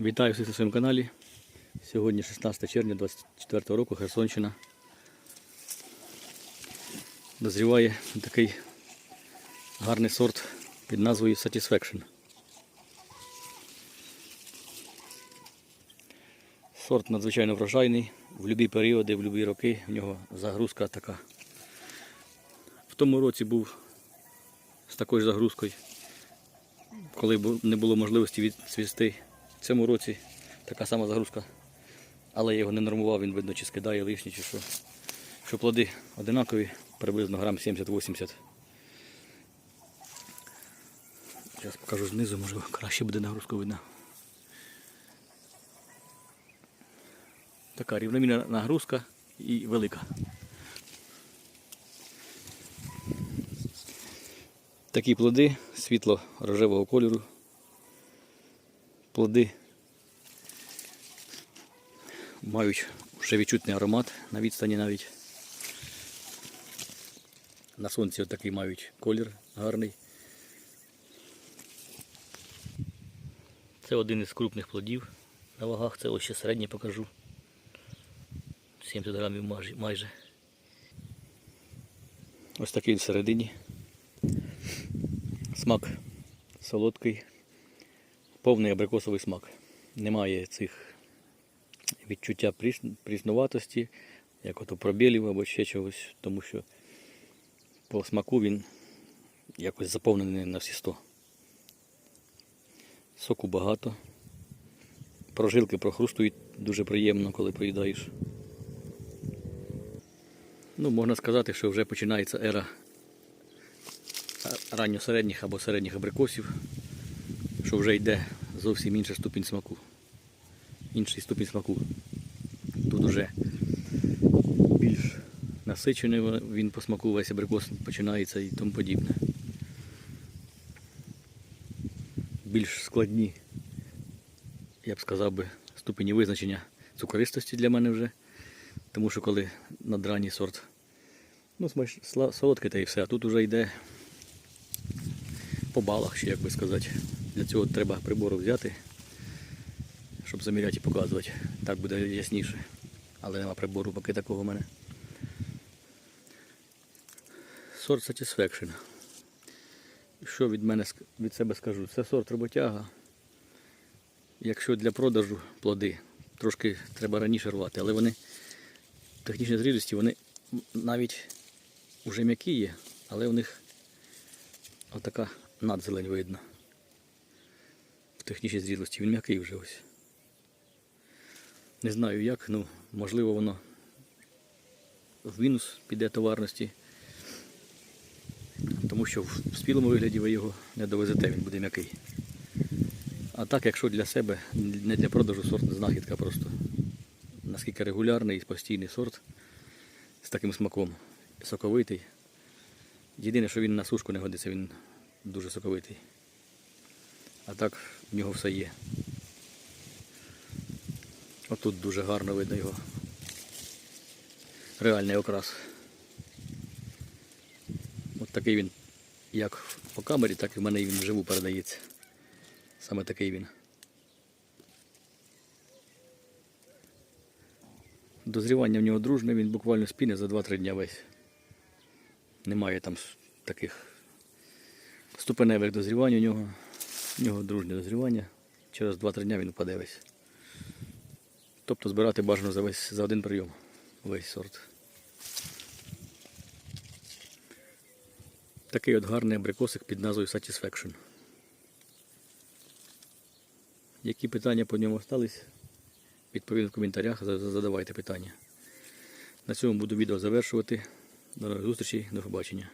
Вітаю всіх на своєму каналі. Сьогодні 16 червня 24 року Херсонщина. Дозріває такий гарний сорт під назвою Satisfaction. Сорт надзвичайно врожайний. В будь-які періоди, в будь-які роки в нього загрузка така. В тому році був з такою загрузкою, коли не було можливості відцвісти. В цьому році така сама загрузка. Але я його не нормував, він видно, чи скидає лишні, чи що. Що плоди одинакові, приблизно грам 70-80. Зараз покажу знизу, може краще буде нагрузка видно. Така рівномірна нагрузка і велика. Такі плоди світло-рожевого кольору. Плоди мають вже відчутний аромат на відстані навіть. На сонці отакий мають колір гарний. Це один із крупних плодів на вагах, це ось ще середній покажу. 70 грамів майже-. Ось такий всередині. Смак солодкий, повний абрикосовий смак. Немає цих відчуття пріс- пріснуватості, як ото пробілів або ще чогось, тому що по смаку він якось заповнений на всі 100. Соку багато. Прожилки прохрустують дуже приємно, коли поїдаєш. Ну, можна сказати, що вже починається ера ранньосередніх або середніх абрикосів, що вже йде зовсім інший ступінь смаку. Інший ступінь смаку. Тут уже більш насичений він по смаку весь абрикос починається і тому подібне. Більш складні, я б сказав би, ступені визначення цукористості для мене вже. Тому що коли надранній сорт, ну, смач, солодкий та і все, а тут вже йде по балах, ще як би сказати. Для цього треба прибору взяти, щоб заміряти і показувати. Так буде ясніше. Але нема прибору поки такого в мене. Сорт Satisfaction. Що від мене від себе скажу? Це сорт роботяга. Якщо для продажу плоди, трошки треба раніше рвати, але вони в технічній зрілості вони навіть вже м'які є, але у них отака надзелень видно. Технічній зрілості він м'який вже ось. Не знаю як, ну можливо воно в мінус піде товарності. Тому що в спілому вигляді ви його не довезете, він буде м'який. А так, якщо для себе, не для продажу сорт знахідка просто. Наскільки регулярний і постійний сорт з таким смаком. Соковитий. Єдине, що він на сушку не годиться, він дуже соковитий. А так в нього все є. Отут дуже гарно видно його. Реальний окрас. От такий він, як по камері, так і в мене він вживу передається. Саме такий він. Дозрівання в нього дружне, він буквально спіне за 2-3 дня весь. Немає там таких ступеневих дозрівань у нього. У нього дружне дозрівання. Через 2-3 дня він впаде весь. Тобто збирати бажано за весь за один прийом весь сорт. Такий от гарний абрикосик під назвою Satisfaction. Які питання по ньому остались? Відповім в коментарях, за- за- задавайте питання. На цьому буду відео завершувати. До нових зустрічей, до побачення.